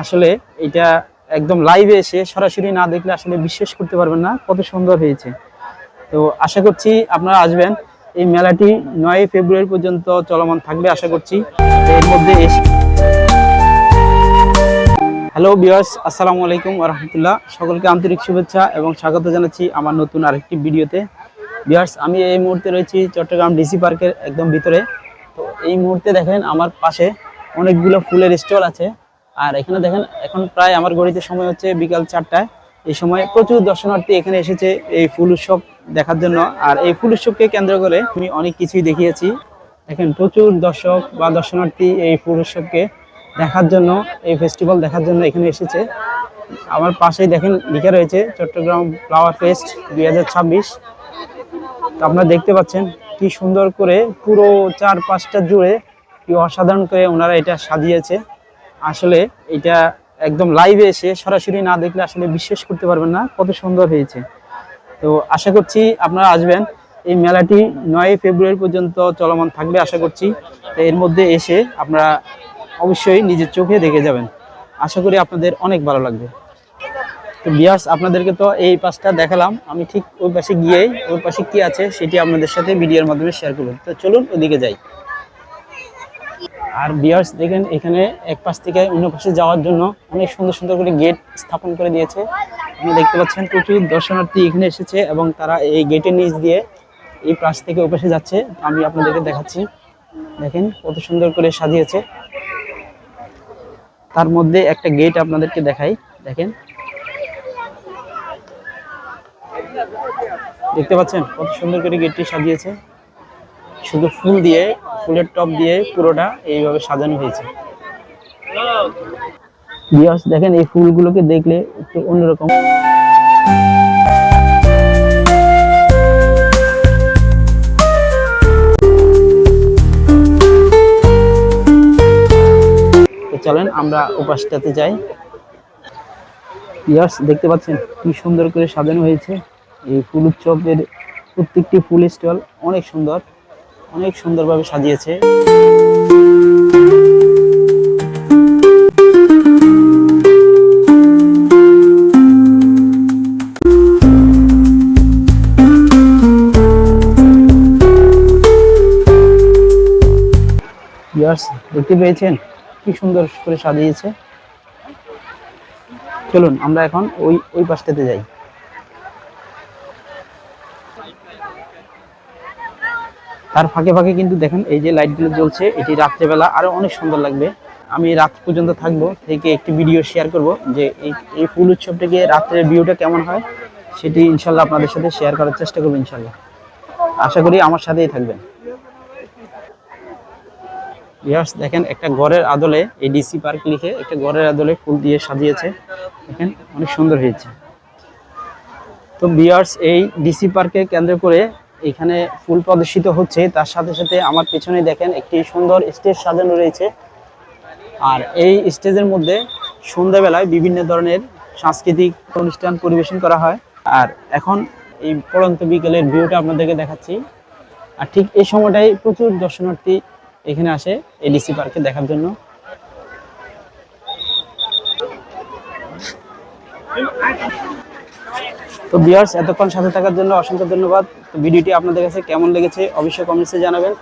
আসলে এটা একদম লাইভে এসে সরাসরি না দেখলে আসলে বিশ্বাস করতে পারবেন না কত সুন্দর হয়েছে। তো আশা করছি আপনারা আসবেন। এই মেলাটি নয় ফেব্রুয়ারি পর্যন্ত চলমান থাকবে আশা করছি। এর মধ্যে এসে হ্যালো বিয়ার্স আসসালামু আলাইকুম রহমতুল্লাহ। সকলকে আন্তরিক শুভেচ্ছা এবং স্বাগত জানাচ্ছি আমার নতুন আরেকটি ভিডিওতে। বিয়ার্স আমি এই মুহূর্তে রয়েছি চট্টগ্রাম ডিসি পার্কের একদম ভিতরে। তো এই মুহূর্তে দেখেন আমার পাশে অনেকগুলো ফুলের স্টল আছে। আর এখানে দেখেন, এখন প্রায় আমার গড়িতে সময় হচ্ছে বিকাল চারটায়। এই সময় প্রচুর দর্শনার্থী এখানে এসেছে এই ফুল উৎসব দেখার জন্য। আর এই ফুল উৎসবকে কেন্দ্র করে আমি অনেক কিছুই দেখিয়েছি। দেখেন, প্রচুর দর্শক বা দর্শনার্থী এই ফুল উৎসবকে দেখার জন্য, এই ফেস্টিভ্যাল দেখার জন্য এখানে এসেছে। আমার পাশেই দেখেন লিখে রয়েছে, চট্টগ্রাম ফ্লাওয়ার ফেস্ট দুই হাজার ছাব্বিশ। তো আপনারা দেখতে পাচ্ছেন কি সুন্দর করে পুরো চার পাঁচটা জুড়ে কি অসাধারণ করে ওনারা এটা সাজিয়েছে। আসলে এটা একদম লাইভে এসে সরাসরি না দেখলে আসলে বিশ্বাস করতে পারবেন না কত সুন্দর হয়েছে। তো আশা করছি আপনারা আসবেন। এই মেলাটি নয় ফেব্রুয়ারি পর্যন্ত চলমান থাকবে আশা করছি। এর মধ্যে এসে আপনারা অবশ্যই নিজের চোখে দেখে যাবেন। আশা করি আপনাদের অনেক ভালো লাগবে। তো বিয়ার্স আপনাদেরকে তো এই পাশটা দেখালাম। আমি ঠিক ওই পাশে গিয়েই, ওই পাশে কি আছে সেটি আপনাদের সাথে ভিডিওর মাধ্যমে শেয়ার করব। তো চলুন ওদিকে যাই। আর বিয়ার্স দেখেন, এখানে এক পাশ থেকে অন্য পাশে যাওয়ার জন্য অনেক সুন্দর সুন্দর করে গেট স্থাপন করে দিয়েছে। আপনি দেখতে পাচ্ছেন, প্রচুর দর্শনার্থী এখানে এসেছে এবং তারা এই গেটের নিচ দিয়ে এই পাশ থেকে ওই পাশে যাচ্ছে। আমি আপনাদেরকে দেখাচ্ছি। দেখেন, কত সুন্দর করে সাজিয়েছে। তার মধ্যে একটা গেট আপনাদেরকে দেখাই। দেখেন। দেখতে পাচ্ছেন, কত সুন্দর করে গেটটি সাজিয়েছে। শুধু ফুল দিয়ে ফুলের টপ দিয়ে পুরোটা এইভাবে সাজানো হয়েছে। বিয়াস দেখেন এই ফুলগুলোকে দেখলে একটু অন্যরকম। চলেন আমরা উপাসটাতে যাই। ইয়ার্স দেখতে পাচ্ছেন কি সুন্দর করে সাজানো হয়েছে। এই ফুল উৎসবের প্রত্যেকটি ফুল স্টল অনেক সুন্দর। অনেক সুন্দরভাবে সাজিয়েছে। দেখতে পেয়েছেন? কি সুন্দর করে সাজিয়েছে। চলুন, আমরা এখন ওই ওই পাশটাতে যাই। তার ফাঁকে ফাঁকে কিন্তু দেখেন এই যে লাইটগুলো জ্বলছে, এটি রাত্রেবেলা আরও অনেক সুন্দর লাগবে। আমি রাত পর্যন্ত থাকব, থেকে একটি ভিডিও শেয়ার করব যে এই ফুল উৎসবটাকে রাত্রের ভিউটা কেমন হয়, সেটি ইনশাল্লাহ আপনাদের সাথে শেয়ার করার চেষ্টা করব ইনশাল্লাহ। আশা করি আমার সাথেই থাকবেন। ভিউয়ার্স দেখেন একটা ঘরের আদলে এই ডিসি পার্ক লিখে একটা ঘরের আদলে ফুল দিয়ে সাজিয়েছে। দেখেন, অনেক সুন্দর হয়েছে। তো বিয়ার্স এই ডিসি পার্কে কেন্দ্র করে এখানে ফুল প্রদর্শিত হচ্ছে। তার সাথে সাথে আমার পেছনে দেখেন একটি সুন্দর স্টেজ সাজানো রয়েছে। আর এই স্টেজের মধ্যে সন্ধ্যাবেলায় বিভিন্ন ধরনের সাংস্কৃতিক অনুষ্ঠান পরিবেশন করা হয়। আর এখন এই পড়ন্ত বিকেলের ভিউটা আপনাদেরকে দেখাচ্ছি। আর ঠিক এই সময়টাই প্রচুর দর্শনার্থী এখানে আসে এডিসি পার্কে দেখার জন্য। তো বিয়ার্স এতক্ষণ সাথে থাকার জন্য অসংখ্য ধন্যবাদ। তো ভিডিওটি আপনাদের কাছে কেমন লেগেছে অবশ্যই কমেন্টসে জানাবেন।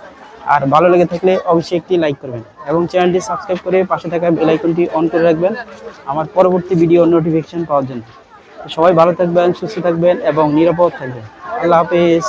আর ভালো লেগে থাকলে অবশ্যই একটি লাইক করবেন এবং চ্যানেলটি সাবস্ক্রাইব করে পাশে থাকা বেলাইকনটি অন করে রাখবেন আমার পরবর্তী ভিডিও নোটিফিকেশান পাওয়ার জন্য। সবাই ভালো থাকবেন, সুস্থ থাকবেন এবং নিরাপদ থাকবেন। আল্লাহ হাফেজ।